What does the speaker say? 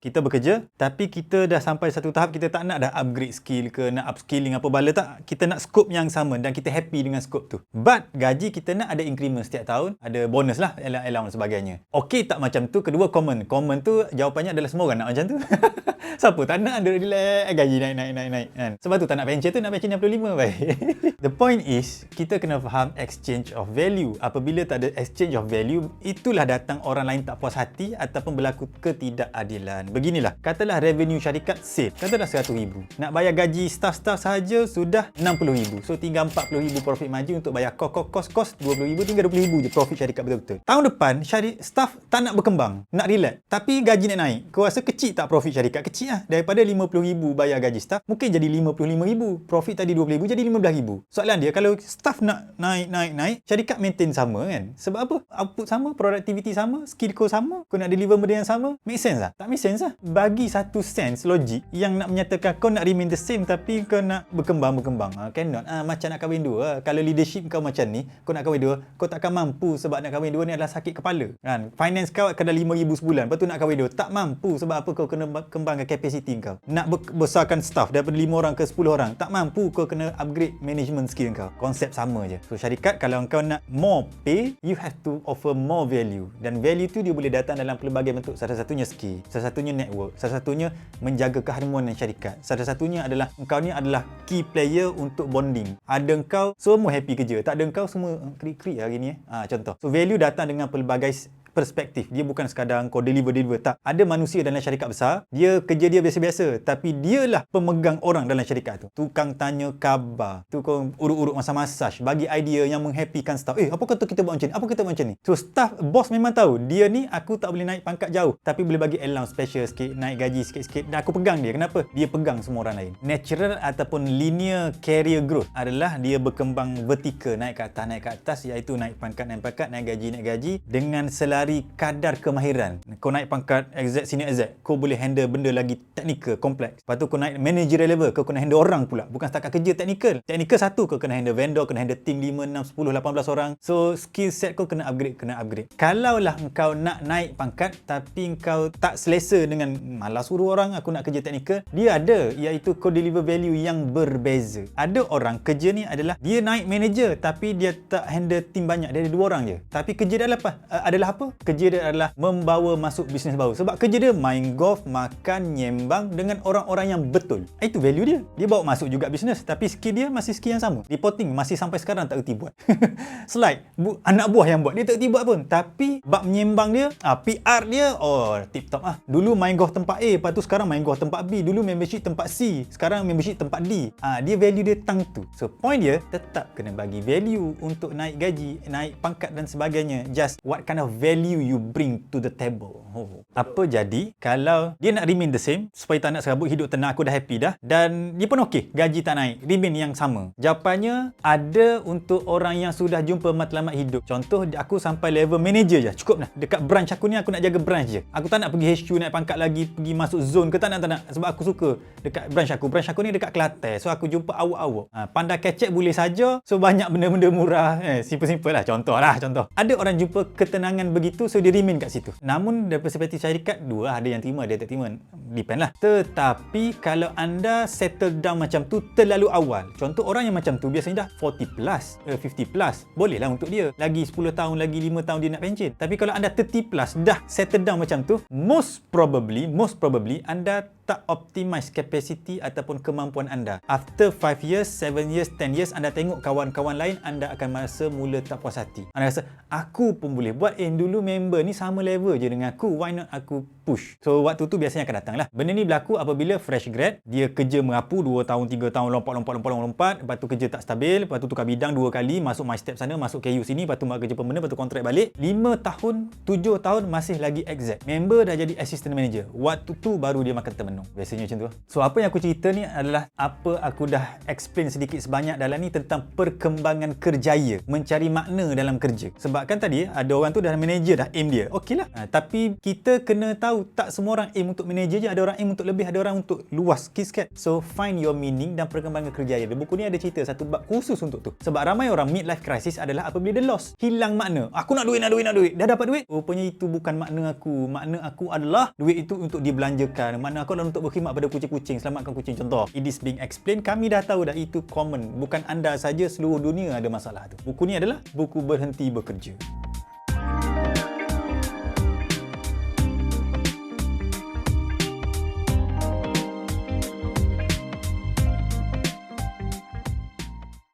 kita bekerja tapi kita dah sampai satu tahap kita tak nak dah upgrade skill ke nak upskilling apa bala tak kita nak scope yang sama dan kita happy dengan scope tu. But gaji kita nak ada increment setiap tahun ada bonus lah allowance sebagainya. Okey tak macam tu kedua common. Common tu jawapannya adalah semua orang nak macam tu. Siapa tak nak ada relax gaji naik naik naik naik kan? Sebab tu tak nak pension tu nak pension 65 baik. The point is kita kena faham exchange of value. Apabila tak ada exchange of value itulah datang orang lain tak puas hati ataupun berlaku ketidakadilan beginilah katalah revenue syarikat sale katalah RM100,000 nak bayar gaji staff-staff sahaja sudah RM60,000 so tinggal RM40,000 profit margin untuk bayar kos-kos-kos RM20,000 tinggal RM20,000 je profit syarikat betul-betul. Tahun depan syari staff tak nak berkembang nak relax. Tapi gaji nak naik. Kau rasa kecil tak profit syarikat? Kecil lah. Daripada RM50,000 bayar gaji staff mungkin jadi RM55,000 profit tadi RM20,000 jadi RM15,000 soalan dia kalau staff nak naik naik naik syarikat maintain sama kan? Sebab apa? Output sama? Productivity sama? Skill kau sama? Kau nak deliver benda yang sama? Make sense tak? tak make sense lah. Bagi satu sense logik yang nak menyatakan kau nak remain the same tapi kau nak berkembang-berkembang. Ha, cannot. Ha, macam nak kahwin dua ha. kalau leadership kau macam ni kau nak kahwin dua kau takkan mampu sebab nak kahwin dua ni adalah sakit kepala kan? Finance kau kena RM5,000 sebulan lepas tu nak kahwin dua tak mampu sebab apa kau kena kembangkan capacity kau? Nak besarkan staff daripada 5 orang ke 10 orang tak mampu kau kena upgrade management skill kau. Konsep sama je. So syarikat kalau kau nak more pay you have to offer more value. Dan value tu dia boleh datang dalam pelbagai bentuk. Salah satunya skill salah satunya network salah satunya menjaga keharmonian syarikat. Salah satunya adalah engkau ni adalah key player untuk bonding. Ada engkau semua happy kerja. Tak ada engkau semua krik-krik hari ni eh. ha, contoh. So value datang dengan pelbagai perspektif. Dia bukan sekadar kau deliver-deliver. Tak. Ada manusia dalam syarikat besar, dia kerja dia biasa-biasa. Tapi dialah pemegang orang dalam syarikat tu. Tukang tanya khabar. Tukang urut-urut masa masaj. Bagi idea yang menghappykan staff. Eh, apa kata kita buat macam ni? Apa kita buat macam ni? So, staff, bos memang tahu. Dia ni, aku tak boleh naik pangkat jauh. Tapi boleh bagi allowance special sikit. Naik gaji sikit-sikit. Dan aku pegang dia. Kenapa? Dia pegang semua orang lain. Natural ataupun linear career growth adalah dia berkembang vertikal. Naik ke atas, naik ke atas. Iaitu naik pangkat, naik pangkat, naik gaji, naik gaji. Dengan selari dari kadar kemahiran. Kau naik pangkat exec, senior exec, kau boleh handle benda lagi teknikal, kompleks. Lepas tu kau naik managerial level, kau kena handle orang pula. Bukan setakat kerja teknikal. Teknikal satu, kau kena handle vendor, kena handle team 5, 6, 10, 18 orang. So, skill set kau kena upgrade, kena upgrade. Kalau lah kau nak naik pangkat, tapi kau tak selesa dengan malas suruh orang, aku nak kerja teknikal, dia ada, iaitu kau deliver value yang berbeza. Ada orang kerja ni adalah, dia naik manager, tapi dia tak handle team banyak, dia ada dua orang je. Tapi kerja dia adalah apa? Adalah apa? Kerja dia adalah membawa masuk bisnes baru. Sebab kerja dia main golf makan nyembang dengan orang-orang yang betul. Itu value dia. Dia bawa masuk juga bisnes tapi skill dia masih skill yang sama. Reporting masih sampai sekarang tak reti buat. Slide. Bu, anak buah yang buat dia tak reti buat pun. Tapi bab menyembang dia ah, PR dia oh tip top ah. Dulu main golf tempat A lepas tu sekarang main golf tempat B. Dulu membership tempat C sekarang membership tempat D. Ah, dia value dia tang tu. So point dia tetap kena bagi value untuk naik gaji naik pangkat dan sebagainya. Just what kind of value value you bring to the table. Oh. Apa jadi kalau dia nak remain the same supaya tak nak serabut hidup tenang aku dah happy dah dan dia pun okey gaji tak naik remain yang sama. Jawapannya ada untuk orang yang sudah jumpa matlamat hidup. Contoh aku sampai level manager je cukup dah. Dekat branch aku ni aku nak jaga branch je. Aku tak nak pergi HQ naik pangkat lagi pergi masuk zone ke tak nak tak nak sebab aku suka dekat branch aku. Branch aku ni dekat Kelantan. So aku jumpa awak-awak. Ha, pandai kecek boleh saja. So banyak benda-benda murah. Eh, simple-simple lah contoh lah contoh. Ada orang jumpa ketenangan begitu itu so dia remain kat situ. Namun dari perspektif syarikat dua ada yang terima ada yang tak terima depend lah. Tetapi kalau anda settle down macam tu terlalu awal contoh orang yang macam tu biasanya dah 40 plus uh, 50 plus boleh lah untuk dia. Lagi 10 tahun lagi 5 tahun dia nak pension tapi kalau anda 30 plus dah settle down macam tu most probably most probably anda tak optimize capacity ataupun kemampuan anda. After 5 years, 7 years, 10 years, anda tengok kawan-kawan lain, anda akan merasa mula tak puas hati. Anda rasa, aku pun boleh buat. Eh, dulu member ni sama level je dengan aku. Why not aku push? So, waktu tu biasanya akan datang lah. Benda ni berlaku apabila fresh grad, dia kerja merapu 2 tahun, 3 tahun, lompat, lompat, lompat, lompat, lompat. Lepas tu kerja tak stabil. Lepas tu tukar bidang 2 kali, masuk my step sana, masuk KU sini. Lepas tu buat kerja permanent, lepas tu kontrak balik. 5 tahun, 7 tahun masih lagi exec. Member dah jadi assistant manager. Waktu tu baru dia makan termenung Bandung. Biasanya macam tu. So apa yang aku cerita ni adalah apa aku dah explain sedikit sebanyak dalam ni tentang perkembangan kerjaya, mencari makna dalam kerja. Sebab kan tadi ada orang tu dah manager dah aim dia. Okey lah. Ha, tapi kita kena tahu tak semua orang aim untuk manager je, ada orang aim untuk lebih, ada orang untuk luas sikit sikit. So find your meaning dan perkembangan kerjaya. Dan buku ni ada cerita satu bab khusus untuk tu. Sebab ramai orang midlife crisis adalah apabila dia lost, hilang makna. Aku nak duit, nak duit, nak duit. Dah dapat duit. Rupanya itu bukan makna aku. Makna aku adalah duit itu untuk dibelanjakan. Makna aku adalah untuk berkhidmat pada kucing-kucing, selamatkan kucing contoh. It is being explained. Kami dah tahu dah itu common. Bukan anda saja seluruh dunia ada masalah tu. Buku ni adalah buku berhenti bekerja.